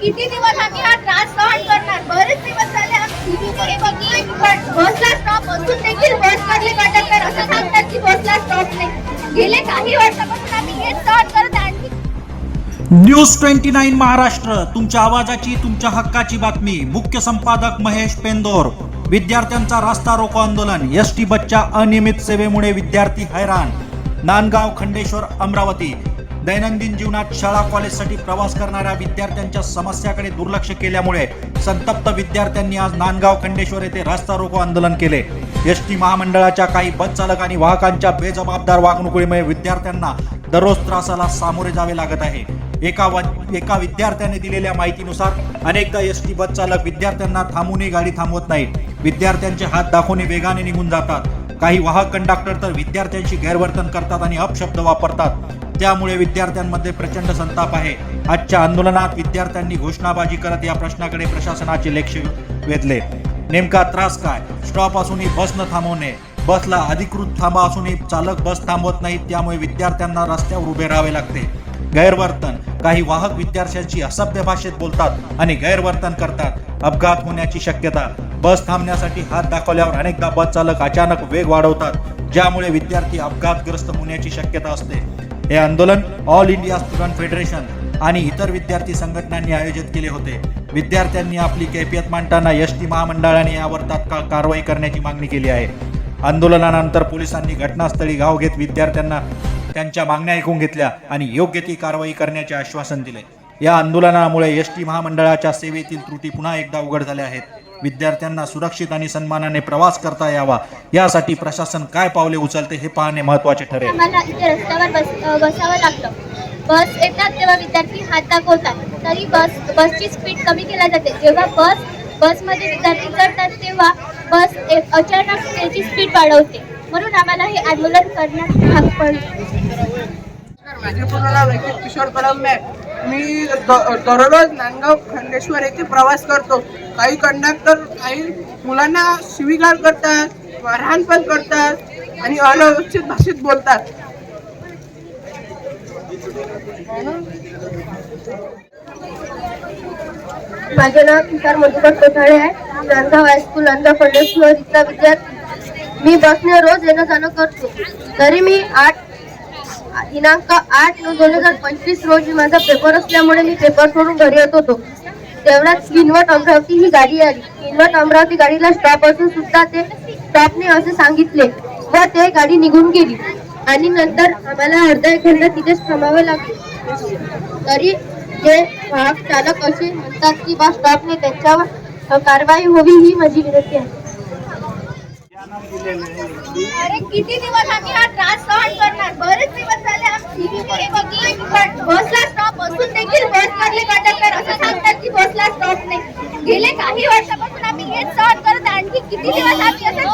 किती दिवस आम्ही हा त्रास सहन करणार? बरेच दिवस झाले आम्ही बसला स्टॉप असून देखील बस मधले कंडक्टर असं सांगतात की बसला स्टॉप नाही. गेले काही वर्षापासून आम्ही हेच सहन करत आणखी न्यूज ट्वेंटी नाईन महाराष्ट्र तुमच्या आवाजाची तुमच्या हक्काची बातमी. मुख्य संपादक महेश पेंदोर. विद्यार्थ्यांचा रास्ता रोको आंदोलन. एस टी बच्चा अनियमित सेवेमुळे विद्यार्थी हैराण. नांदगाव खंडेश्वर अमरावती. दैनंदिन जीवनात शाळा कॉलेजसाठी प्रवास करणाऱ्या विद्यार्थ्यांच्या समस्याकडे दुर्लक्ष केल्यामुळे संतप्त विद्यार्थ्यांनी आज नांदगाव खंडेश्वर येथे रास्ता रोको आंदोलन केले. एस टी महामंडळाच्या काही बसचालक आणि वाहकांच्या बेजबाबदार वागणुकीमुळे विद्यार्थ्यांना दररोज त्रासाला सामोरे जावे लागत आहे. एका व- एका विद्यार्थ्याने दिलेल्या माहितीनुसार अनेकदा एस टी बस चालक विद्यार्थ्यांना थांबूनही गाडी थांबवत नाहीत. विद्यार्थ्यांचे हात दाखवणे वेगाने निघून जातात. काही वाहक कंडक्टर तर विद्यार्थ्यांशी गैरवर्तन करतात आणि अपशब्द वापरतात. त्यामुळे विद्यार्थ्यांमध्ये प्रचंड संताप आहे. आजच्या आंदोलनात विद्यार्थ्यांनी घोषणाबाजी करत या प्रश्नाकडे प्रशासनाचे लक्ष वेधले. नेमका त्रास काय? स्टॉप असूनही बस न थांबवणे बसला अधिकृत थांबा असूनही चालक बस थांबवत नाहीत त्यामुळे विद्यार्थ्यांना रस्त्यावर उभे राहावे लागते. गैरवर्तन. काही वाहक विद्यार्थ्यांशी असभ्य भाषेत बोलतात आणि गैरवर्तन करतात. अपघात होण्याची शक्यता. बस थांबण्यासाठी हात दाखवल्यावर अनेकदा बस चालक अचानक वेग वाढवतात ज्यामुळे विद्यार्थी अपघातग्रस्त होण्याची शक्यता असते. हे आंदोलन ऑल इंडिया स्टुडंट फेडरेशन आणि इतर विद्यार्थी संघटनांनी आयोजित केले होते. विद्यार्थ्यांनी आपली कैफियत मांडताना एस टी महामंडळाने यावर तात्काळ कारवाई करण्याची मागणी केली आहे. आंदोलनानंतर पोलिसांनी घटनास्थळी गाव घेत विद्यार्थ्यांना त्यांच्या मागण्या ऐकून घेतल्या आणि योग्य ती कारवाई करण्याचे आश्वासन दिले. या आंदोलनामुळे एस टी महामंडळाच्या सेवेतील त्रुटी पुन्हा एकदा उघड झाल्या आहेत. विद्यार्थ्यांना सुरक्षित आणि सन्मानाने प्रवास करता यावा. यासाठी प्रशासन काय पावले उचलते हे पाहणे महत्त्वाचे ठरेल. आम्हाला इथे रस्त्यावर बस अ, बसावं लागतं. बस येतात तेव्हा विद्यार्थी हात दाखवतात तरी बस बसची स्पीड कमी केल्या जाते. जेव्हा बस बसमध्ये विद्यार्थी चढतात तेव्हा बस एक अचानक त्याची स्पीड वाढवते. म्हणून आम्हाला हे आंदोलन करण्यास भाग पडले माझे पूर्ण नाव व्यक्ती किशोर आहे. मी दररोज नांदगाव खंडेश्वर येथे प्रवास करतो. काही कंडक्टर काही मुलांना शिवीगाळ करतात मारहाण पण करतात आणि अनवस्थित भाषेत बोलतात. माझे नाव तुषार मधुकर कोठाळे आहे. नांदगाव हायस्कूल नांदगाव फंडेश्वर इथला विद्यार्थी. मी बसने रोज येणं जाणं करतो. तरी मी आठ दिनांक आठ नऊ दोन हजार पंचवीस रोजी माझा पेपर असल्यामुळे मी पेपर सोडून घरी येत होतो. तेवढ्यात किनवट अमरावती ही गाडी आली. किनवट अमरावती गाडीला स्टॉप असून सुद्धा ते स्टॉपने असे सांगितले व ते गाडी निघून गेली. आणि नंतर आम्हाला अर्धा एक घंटा तिथेच थांबावे लागले. तरी जे वाहक चालक असे म्हणतात की बा स्टॉपने त्यांच्यावर कारवाई होवी ही माझी विनंती आहे. अरे किती दिवस आम्ही हा त्रास सहन करणार? बरेच दिवस झाले आम्ही ¡Adiós!